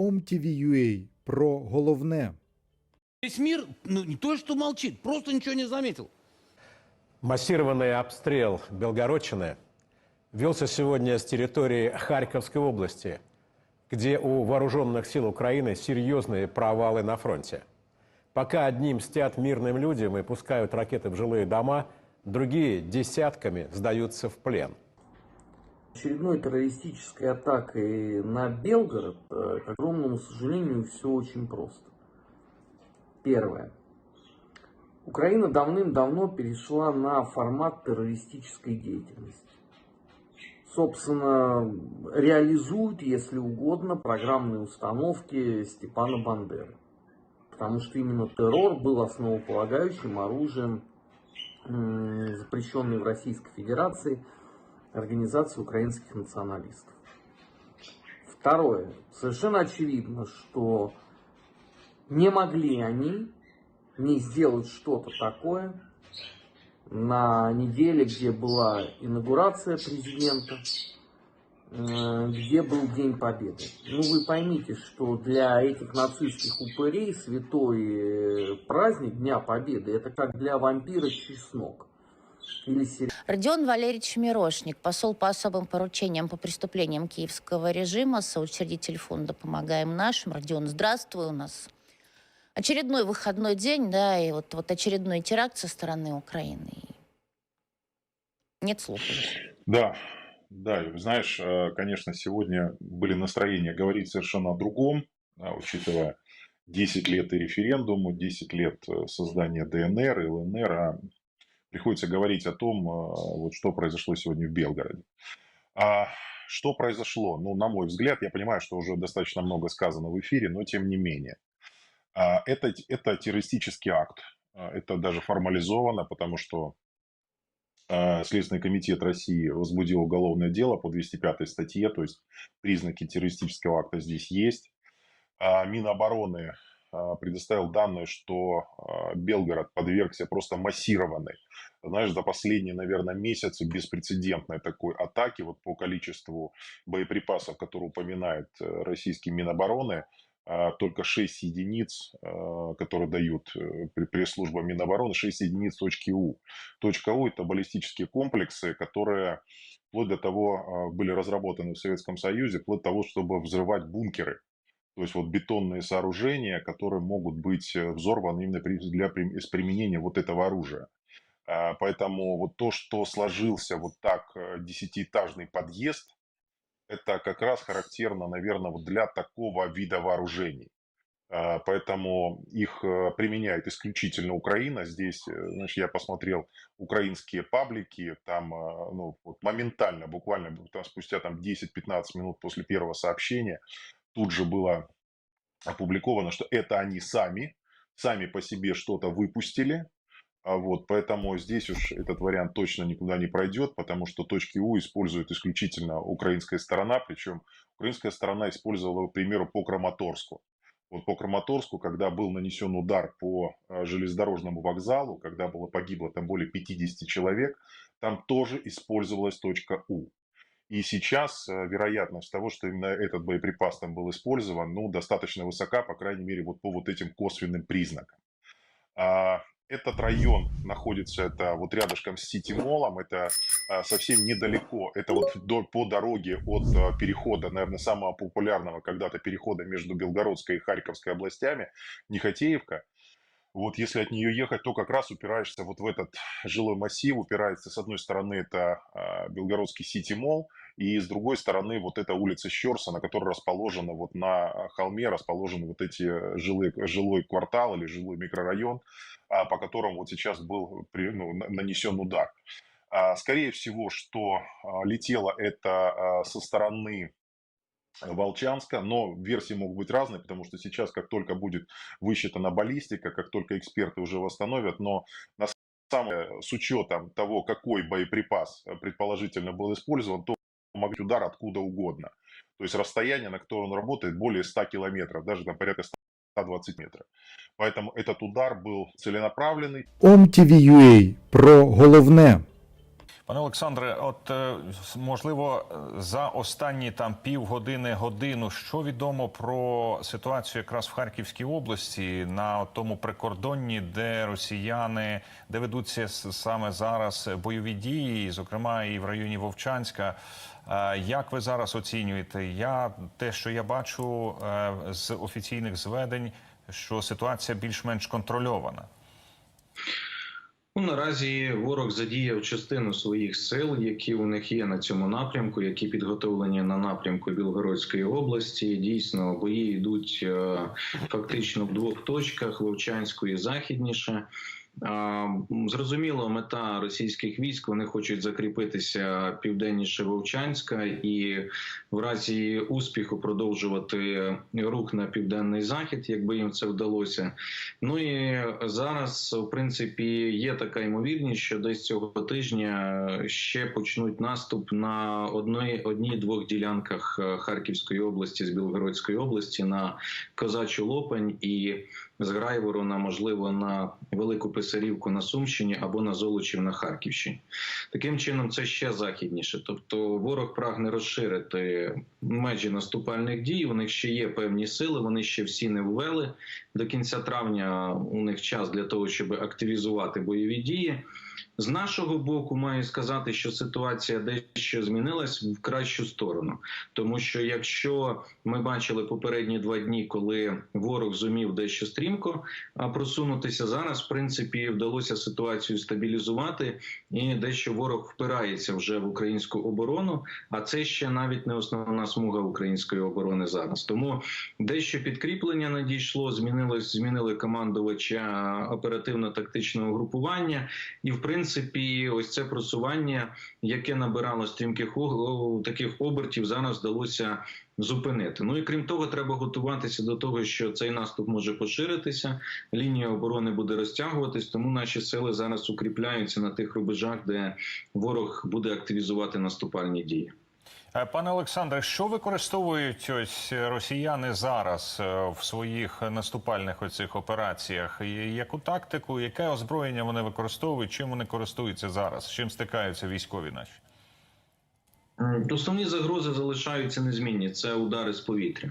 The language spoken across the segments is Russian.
OMTV.ua про головне. Весь мир, ну, не то что молчит, просто ничего не заметил. Массированный обстрел Белгородчины велся сегодня с территории Харьковской области, где у вооруженных сил Украины серьезные провалы на фронте. Пока одни мстят мирным людям и пускают ракеты в жилые дома, другие десятками сдаются в плен. Очередной террористической атакой на Белгород, э, к огромному сожалению, все очень просто. Первое. Украина давным-давно перешла на формат террористической деятельности. Собственно, реализует, если угодно, программные установки Степана Бандеры. Потому что именно террор был основополагающим оружием запрещенной в Российской Федерации Организации украинских националистов. Второе. Совершенно очевидно, что не могли они не сделать что-то такое на неделе, где была инаугурация президента, э, где был День Победы. Ну, вы поймите, что для этих нацистских упырей святой э, праздник Дня Победы, это как для вампира чеснок. Родион Валерьевич Мирошник, посол по особым поручениям по преступлениям киевского режима, соучредитель фонда «Помогаем нашим». Родион, здравствуй у нас. Очередной выходной день, да, и вот, вот очередной теракт со стороны Украины. Нет слов. Да, да, знаешь, э, конечно, сегодня были настроения говорить совершенно о другом, а, учитывая 10 лет и референдуму, 10 лет э, создания ДНР и ЛНР, а приходится говорить о том, э, вот что произошло сегодня в Белгороде. А что произошло? Ну, на мой взгляд, я понимаю, что уже достаточно много сказано в эфире, но тем не менее. А, Это, это террористический акт. А, Это даже формализовано, потому что а, Следственный комитет России возбудил уголовное дело по 205 статье, то есть признаки террористического акта здесь есть. Минобороны предоставил данные, что а, Белгород подвергся просто массированной, знаешь, за последние, наверное, месяцы беспрецедентной такой атаки вот по количеству боеприпасов, которые упоминает э, российский Минобороны, а, только 6 единиц, а, которые дают э, пресс-служба Минобороны, 6 единиц точки У. Точка У – это баллистические комплексы, которые вплоть до того а, были разработаны в Советском Союзе, вплоть до того, чтобы взрывать бункеры. То есть вот бетонные сооружения, которые могут быть э, взорваны именно для при- с применением вот этого оружия. А, Поэтому вот то, что сложился вот так э, десятиэтажный подъезд, это как раз характерно, наверное, вот для такого вида вооружений. А, Поэтому их э, применяет исключительно Украина. Здесь, знаешь, я посмотрел украинские паблики, там э, ну, вот моментально, буквально там, спустя там, 10-15 минут после первого сообщения, тут же было опубликовано, что это они сами, сами по себе что-то выпустили, а вот, поэтому здесь уж этот вариант точно никуда не пройдет, потому что точки У использует исключительно украинская сторона, причем украинская сторона использовала, к примеру, по Краматорску. Вот по Краматорску, когда был нанесен удар по э, железнодорожному вокзалу, когда было погибло там более 50 человек, там тоже использовалась точка У. И сейчас э, вероятность того, что именно этот боеприпас там был использован, ну, достаточно высока, по крайней мере, вот по вот этим косвенным признакам. А, Этот район находится, это вот рядышком с Сити-молом, это а, совсем недалеко, это вот до- по дороге от а, перехода, наверное, самого популярного когда-то перехода между Белгородской и Харьковской областями, Нехотеевка. Вот если от нее ехать, то как раз упираешься вот в этот жилой массив, упирается с одной стороны это Белгородский Сити-молл, и с другой стороны вот эта улица Щерса, на которой расположена вот на а, холме, расположены вот эти жилые, жилой квартал или жилой микрорайон, а, по которому вот сейчас был ну, на- нанесен удар. А, Скорее всего, что а, летело это со стороны Волчанска, но версии могут быть разные, потому что сейчас, как только будет высчитана баллистика, как только эксперты уже восстановят, но на самом деле, с учетом того, какой боеприпас э, предположительно был использован, то быть удар откуда угодно. То есть расстояние, на котором он работает, более 100 километров, даже там порядка 120 метров. Поэтому этот удар был целенаправленный, OMTV.ua про головне. Пане Олександре, от е, можливо, за останні там півгодини, годину, що відомо про ситуацію якраз в Харківській області на тому прикордонні, де росіяни, де ведуться саме зараз бойові дії, зокрема і в районі Вовчанська. Е, Як ви зараз оцінюєте? Я те, що я бачу е, з офіційних зведень, що ситуація більш-менш контрольована. Ну, наразі ворог задіяв частину своїх сил, які у них є на цьому напрямку, які підготовлені на напрямку Білгородської області. Дійсно, бої йдуть е, фактично в двох точках: Вовчанську і західніше. Зрозуміло, мета російських військ вони хочуть закріпитися південніше Вовчанська і в разі успіху продовжувати рух на південний захід, якби їм це вдалося. Ну і зараз, в принципі, є така ймовірність, що десь цього тижня ще почнуть наступ на одної одній-двох ділянках е, Харківської області з Білгородської області на Козачу Лопань і з Грайворона, можливо, на Велику Писарівку на Сумщині або на Золочів на Харківщині. Таким чином, це ще західніше. Тобто, ворог прагне розширити межі наступальних дій. У них ще є певні сили, вони ще всі не ввели. До кінця травня у них час для того, щоб активізувати бойові дії. З нашого боку, маю сказати, що ситуація дещо змінилась в кращу сторону, тому що якщо ми бачили попередні два дні, коли ворог зумів дещо стрімко просунутися, зараз в принципі вдалося ситуацію стабілізувати, і дещо ворог впирається вже в українську оборону. А це ще навіть не основна смуга української оборони зараз. Тому дещо підкріплення надійшло, змінилось, змінили командувача оперативно-тактичного групування, і в принципі, ось це просування, яке набирало стрімких таких обертів, зараз вдалося зупинити. Ну і крім того, треба готуватися до того, що цей наступ може поширитися. Лінія оборони буде розтягуватись, тому наші сили зараз укріпляються на тих рубежах, де ворог буде активізувати наступальні дії. Е, Пане Олександре, що використовують ось росіяни зараз е, в своїх наступальних оцих операціях? Яку тактику, яке озброєння вони використовують? Чим вони користуються зараз? Чим стикаються військові наші? Основні загрози залишаються незмінні. Це удари з повітря.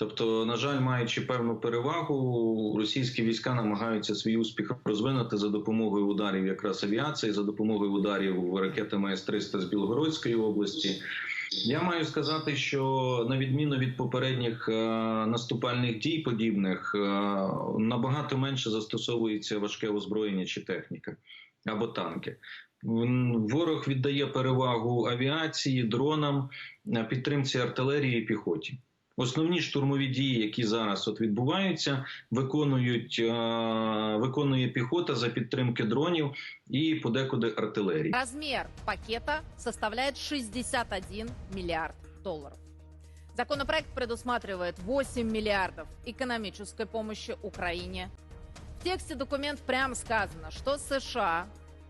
Тобто, на жаль, маючи певну перевагу, російські війська намагаються свій успіх розвинути за допомогою ударів якраз авіації, за допомогою ударів ракетами С-300 з Білгородської області. Я маю сказати, що на відміну від попередніх е, наступальних дій подібних, е, набагато менше застосовується важке озброєння чи техніка або танки. Ворог віддає перевагу авіації, дронам, е, підтримці артилерії і піхоті. Основні штурмові дії, які зараз от відбуваються, виконують е, виконує піхота за підтримки дронів і подекуди артилерії. Размер пакета составляет 61 миллиард долларов. Законопроект предусматривает 8 миллиардов экономической помощи Украине. В тексте документ прямо сказано, что США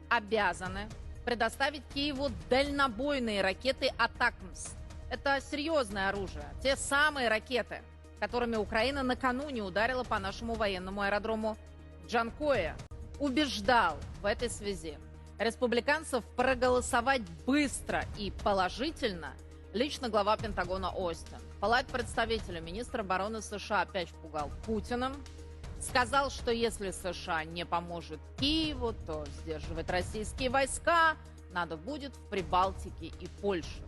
обязаны предоставить Киеву дальнобойные ракеты «Атакмс». Это серьезное оружие. Те самые ракеты, которыми Украина накануне ударила по нашему военному аэродрому Джанкоя. Убеждал в этой связи республиканцев проголосовать быстро и положительно лично глава Пентагона Остин. Палат представителя министра обороны США опять пугал Путиным. Сказал, что если США не поможет Киеву, то сдерживать российские войска надо будет в Прибалтике и Польше.